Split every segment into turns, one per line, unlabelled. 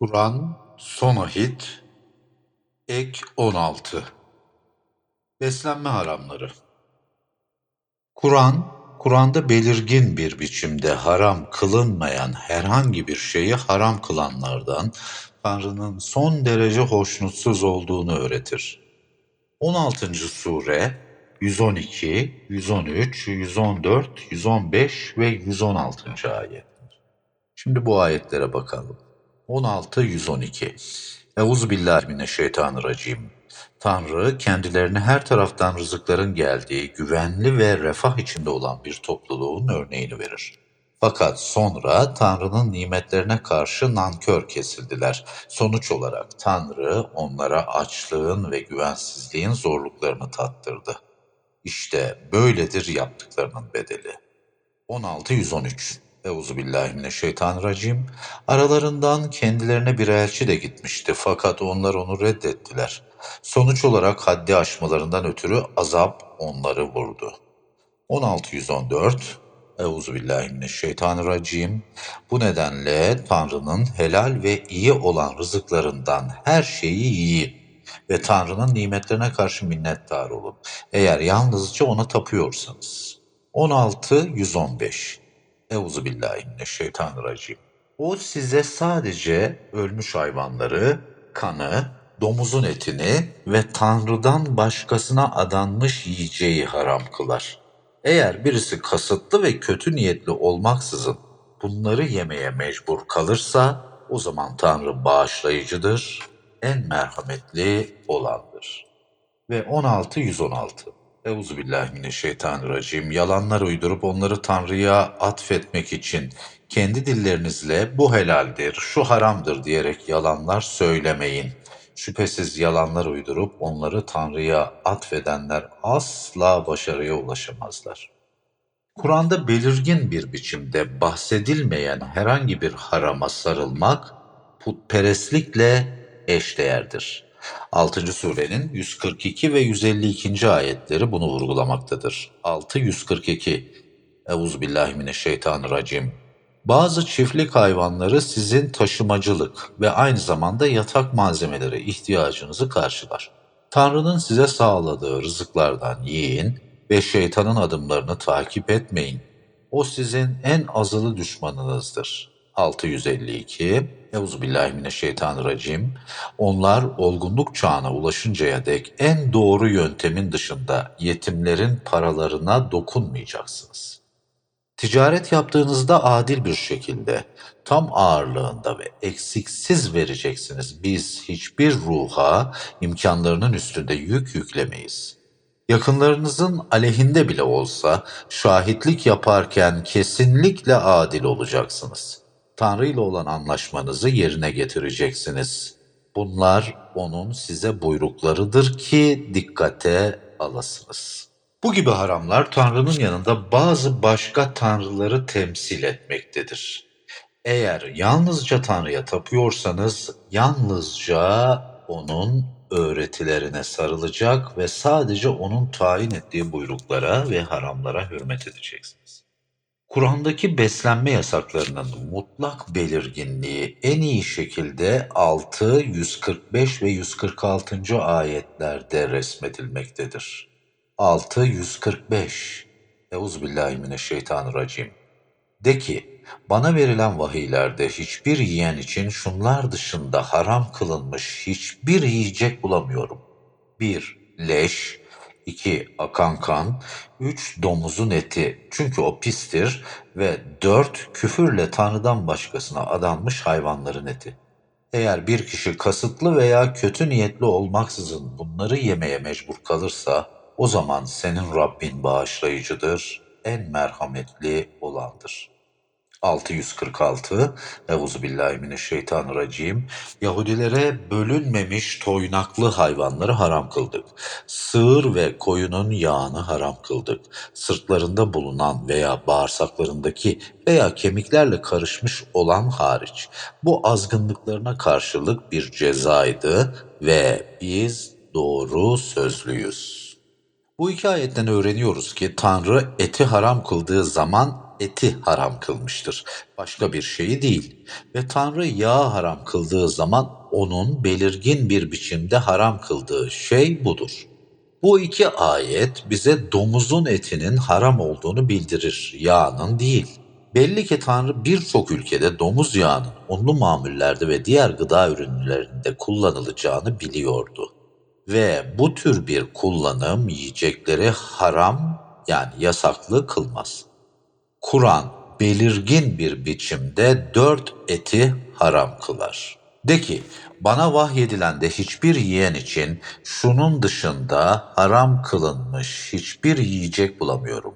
Kur'an Son Ahit Ek 16 Beslenme haramları Kur'an, Kur'an'da belirgin bir biçimde haram kılınmayan herhangi bir şeyi haram kılanlardan Tanrı'nın son derece hoşnutsuz olduğunu öğretir. 16. Sure 112, 113, 114, 115 ve 116. ayet. Şimdi bu ayetlere bakalım. 16-112 Euzubillahimineşşeytanirracim. Tanrı kendilerine her taraftan rızıkların geldiği güvenli ve refah içinde olan bir topluluğun örneğini verir. Fakat sonra Tanrı'nın nimetlerine karşı nankör kesildiler. Sonuç olarak Tanrı onlara açlığın ve güvensizliğin zorluklarını tattırdı. İşte böyledir yaptıklarının bedeli. 16-113 Euzubillahimineşşeytanirracim. Aralarından kendilerine bir elçi de gitmişti fakat onlar onu reddettiler. Sonuç olarak haddi aşmalarından ötürü azap onları vurdu. 1614 Euzubillahimineşşeytanirracim. Bu nedenle Tanrı'nın helal ve iyi olan rızıklarından her şeyi yiyin ve Tanrı'nın nimetlerine karşı minnettar olun. Eğer yalnızca ona tapıyorsanız. 16-115 Euzubillahimineşşeytanirracim. O size sadece ölmüş hayvanları, kanı, domuzun etini ve Tanrı'dan başkasına adanmış yiyeceği haram kılar. Eğer birisi kasıtlı ve kötü niyetli olmaksızın bunları yemeye mecbur kalırsa o zaman Tanrı bağışlayıcıdır, en merhametli olandır. Ve 16-116 Euzubillahimineşşeytanirracim. Yalanlar uydurup onları Tanrı'ya atfetmek için kendi dillerinizle bu helaldir, şu haramdır diyerek yalanlar söylemeyin. Şüphesiz yalanlar uydurup onları Tanrı'ya atfedenler asla başarıya ulaşamazlar. Kur'an'da belirgin bir biçimde bahsedilmeyen herhangi bir harama sarılmak putperestlikle eşdeğerdir. 6. surenin 142 ve 152. ayetleri bunu vurgulamaktadır. 6-142 Euzubillahimineşşeytanirracim. Bazı çiftlik hayvanları sizin taşımacılık ve aynı zamanda yatak malzemeleri ihtiyacınızı karşılar. Tanrı'nın size sağladığı rızıklardan yiyin ve şeytanın adımlarını takip etmeyin. O sizin en azılı düşmanınızdır. 652 Euzubillahimineşşeytanirracim. Onlar olgunluk çağına ulaşıncaya dek en doğru yöntemin dışında yetimlerin paralarına dokunmayacaksınız. Ticaret yaptığınızda adil bir şekilde, tam ağırlığında ve eksiksiz vereceksiniz. Biz hiçbir ruha imkanlarının üstünde yük yüklemeyiz. Yakınlarınızın aleyhinde bile olsa şahitlik yaparken kesinlikle adil olacaksınız. Tanrı ile olan anlaşmanızı yerine getireceksiniz. Bunlar onun size buyruklarıdır ki dikkate alasınız. Bu gibi haramlar Tanrı'nın yanında bazı başka tanrıları temsil etmektedir. Eğer yalnızca Tanrı'ya tapıyorsanız yalnızca onun öğretilerine sarılacak ve sadece onun tayin ettiği buyruklara ve haramlara hürmet edeceksiniz. Kur'an'daki beslenme yasaklarının mutlak belirginliği en iyi şekilde 6, 145 ve 146. ayetlerde resmedilmektedir. 6, 145 Euzubillahimineşşeytanirracim. De ki, bana verilen vahiylerde hiçbir yiyen için şunlar dışında haram kılınmış hiçbir yiyecek bulamıyorum. 1. Leş 2. Akan kan 3. Domuzun eti çünkü o pistir ve 4. Küfürle Tanrı'dan başkasına adanmış hayvanların eti. Eğer bir kişi kasıtlı veya kötü niyetli olmaksızın bunları yemeye mecbur kalırsa o zaman senin Rabbin bağışlayıcıdır, en merhametli olandır. 646 Euzubillahimineşşeytanirracim Yahudilere bölünmemiş toynaklı hayvanları haram kıldık. Sığır ve koyunun yağını haram kıldık. Sırtlarında bulunan veya bağırsaklarındaki veya kemiklerle karışmış olan hariç. Bu azgınlıklarına karşılık bir cezaydı ve biz doğru sözlüyüz. Bu iki ayetten öğreniyoruz ki Tanrı eti haram kıldığı zaman eti haram kılmıştır. Başka bir şeyi değil. Ve Tanrı yağı haram kıldığı zaman onun belirgin bir biçimde haram kıldığı şey budur. Bu iki ayet bize domuzun etinin haram olduğunu bildirir, yağının değil. Belli ki Tanrı birçok ülkede domuz yağının unlu mamullerde ve diğer gıda ürünlerinde kullanılacağını biliyordu. Ve bu tür bir kullanım yiyecekleri haram yani yasaklı kılmaz. Kur'an belirgin bir biçimde dört eti haram kılar. De ki, bana vahyedilen de hiçbir yiyen için şunun dışında haram kılınmış hiçbir yiyecek bulamıyorum.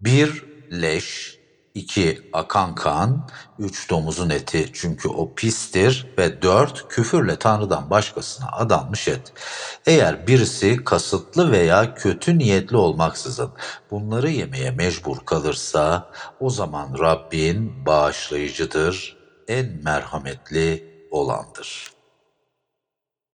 1. Leş 2. Akan kan 3. Domuzun eti çünkü o pistir ve 4. Küfürle Tanrı'dan başkasına adanmış et. Eğer birisi kasıtlı veya kötü niyetli olmaksızın bunları yemeye mecbur kalırsa o zaman Rabbin bağışlayıcıdır, en merhametli olandır.